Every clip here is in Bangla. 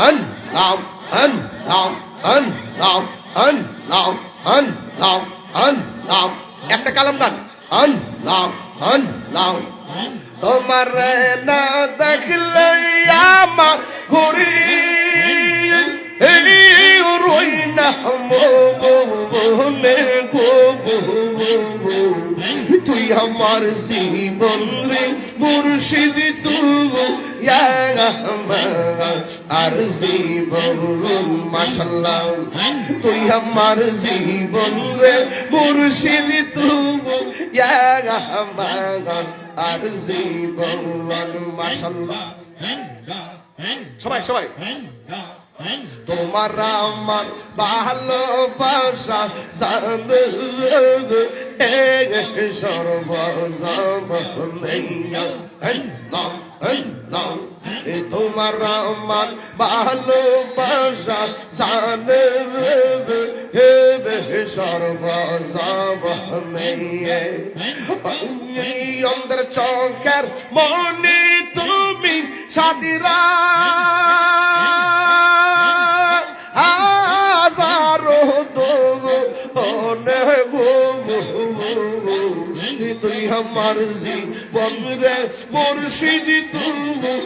আল্লাহ আল্লাহ আল্লাহ আল্লাহ আল্লাহ আল্লাহ একটা কালাম গান আল্লাহ আল্লাহ তোমার না দেখলে আমার ঘুরি এই রই না মনে গো তুই আমার জীবন রে মুর্শিদ তুই আর জীবন মাশাল্লাহ। তুই আমার জীবন রে মুর্শিদ তুই আর জীবন মাশাল্লাহ। সবাই সবাই। তোমার আমার ভালোবাসা জানে সর্বজনীয় তোমার আমার ভালোবাসা জানে হে অন্তর চৌকের মনে তুমি সাদিরা। আমার জীবন রে মুর্শিদ তুমি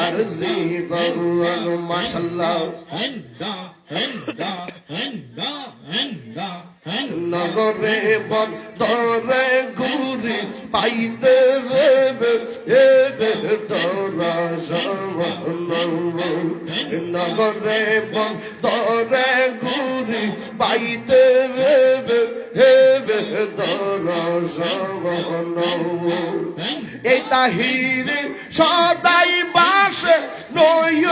আর জীবন মাশাল্লাহ নগরে বন্দরে ঘুরি পাইতে নগরে বন্দরে ঘুরি পাইতে এই তাহির সদাই বাসে নয়।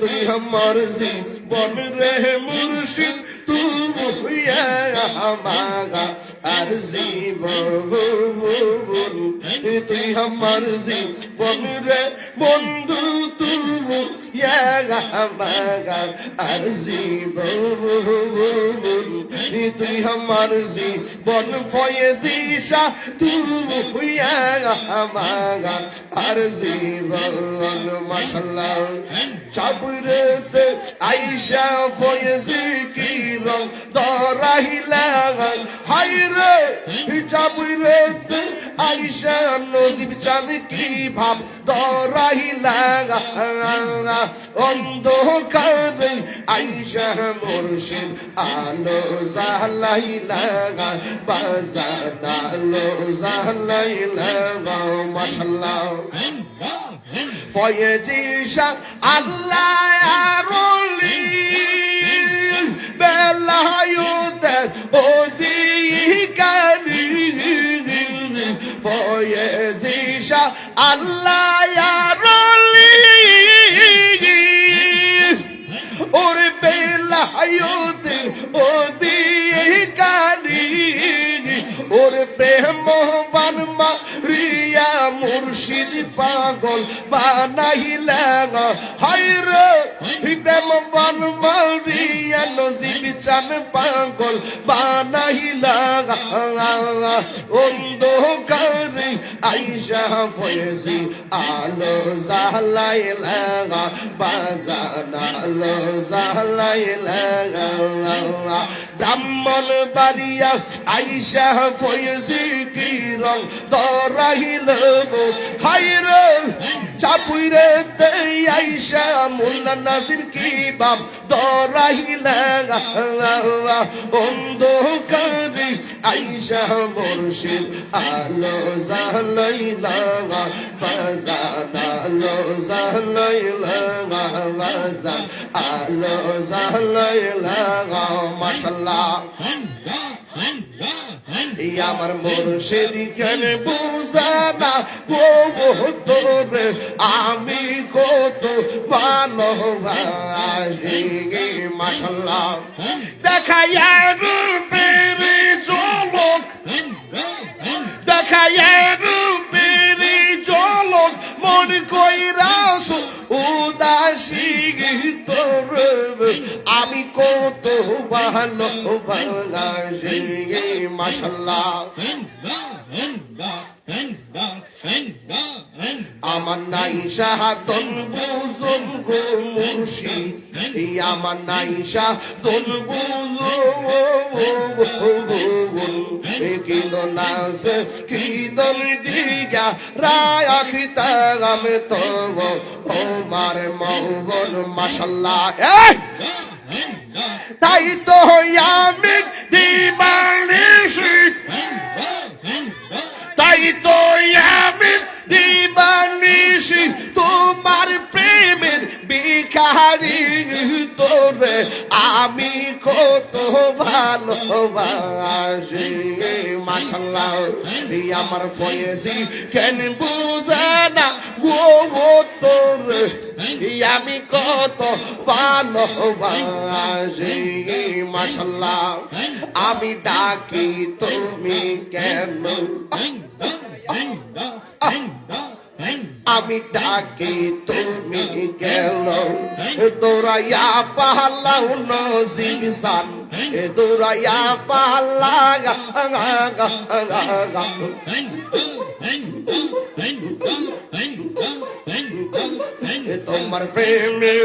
তুই আমার জীবন রে মুর্শিদ তুই আমাগা আর জীবন তুই আমার জীবন রে বন্ধু আমাগা আর তুই আমার জীবন ফয়েজিসা তুই আমাগা আর জীবন মাশাল্লাহ চাবুরেতে আইসা ফয়েজি কি রং দরাহিলা হাইরে চাবুরেতে আইসা নজিব চান কি ভাব? দরাহিলা অন্ধকারে। আইসা মুর্শিদ আলো জালাইলা বাজানা আলো জালাইলা মাশাল্লাহ ফয়েজিশা আল্লাহ আরলি বেলায়ুতে ওদিকারি আল্লাহ ওরে বেলায়ুতে ওদিকারি ওরে প্রেম বানমা রিয়া মুর্শিদ পাগল বানাইলেন হাইরে প্রেম বানমা রিয়া নজিব চান পাগল বানাইলেন অন্ধকারে আইসা ফয়েজি আলো জালাইলেন বাজান আলো জালাইলেন ব্রাহ্মণ বাড়িয়া আইসা ফয়েজি কি রং দরাইল হাইরে চাপুইরে আইসা মুল্লা নাজির কি বাপ? দরাইল অন্ধকারে আইসা মুর্শিদ। আলো জালাইলা বাজান আলো জালাইলা বাজান আলো জালাইলা মাশাল্লাহ। আমার মুর্শিদ কেন বুঝানা গো তোরে আমি কত ভালোবাসি মাশাল্লাহ দেখাইয়া রূপের চলক দেখাইয়া রূপের চলক মন কইরাস উদাসী তোর আমি কত ভালো বাংলাদেশি মাশাল্লাহ। আমার নাই শাহাদন এই আমার নাই শাহাদন তাই তো আমি দিবানিসি তোরে আমি কত ভালোবাসি মাশাল্লাহ আমার ফয়েজি কেন বুঝে না? ও তোরে আমি কত ভালোবাসি মাশাল্লাহ আমি ডাকি তুমি কেন? আমি ডাকি তুমি গেল দৌড়াইয়া পাহাল্লা নজিব সান দৌড়াইয়া পাহালা তোমার প্রেমে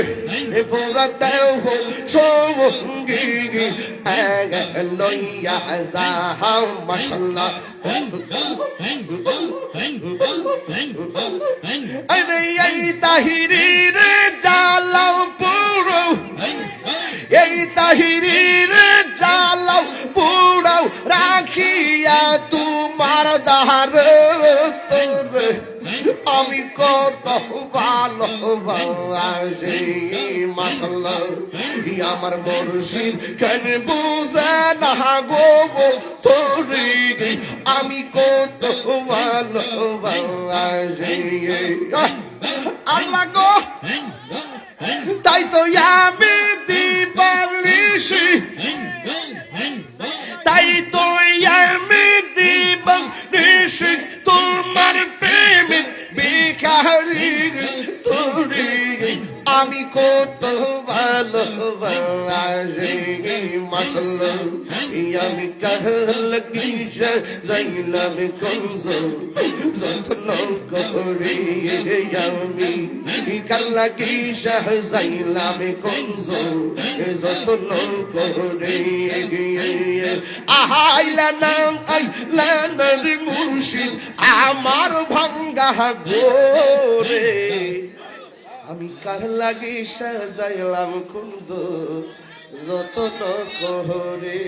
পুরা দেহ সঙ্গী লইয়া যাহাও, মাশাল্লাহ। আরে এই তাহিরির জালাও পুরো। এই তাহিরির জালাও পুরাও রাখিয়া তোমার দাহার আমি কত ভালোবাসি মাসাল্লাহ আমার মুর্শিদ না আমি কত ভালোবাসি আল্লাহ গো, তাই তো আমি দিবালিশি। তাই তো আমি কত ভালোবাসি মাসাল্লাহ আমি কাহল কিস যাইলাম কনজ যত্ন করে আমি। কাল্লা কিস যাইলাম কনজ যত্ন করে আহাইলা নাম, আইলা নবী মুর্শিদ, আমার ভাঙ্গা গোরে আমি কার লাগি সাজাইলাম কুঞ্জ যত করে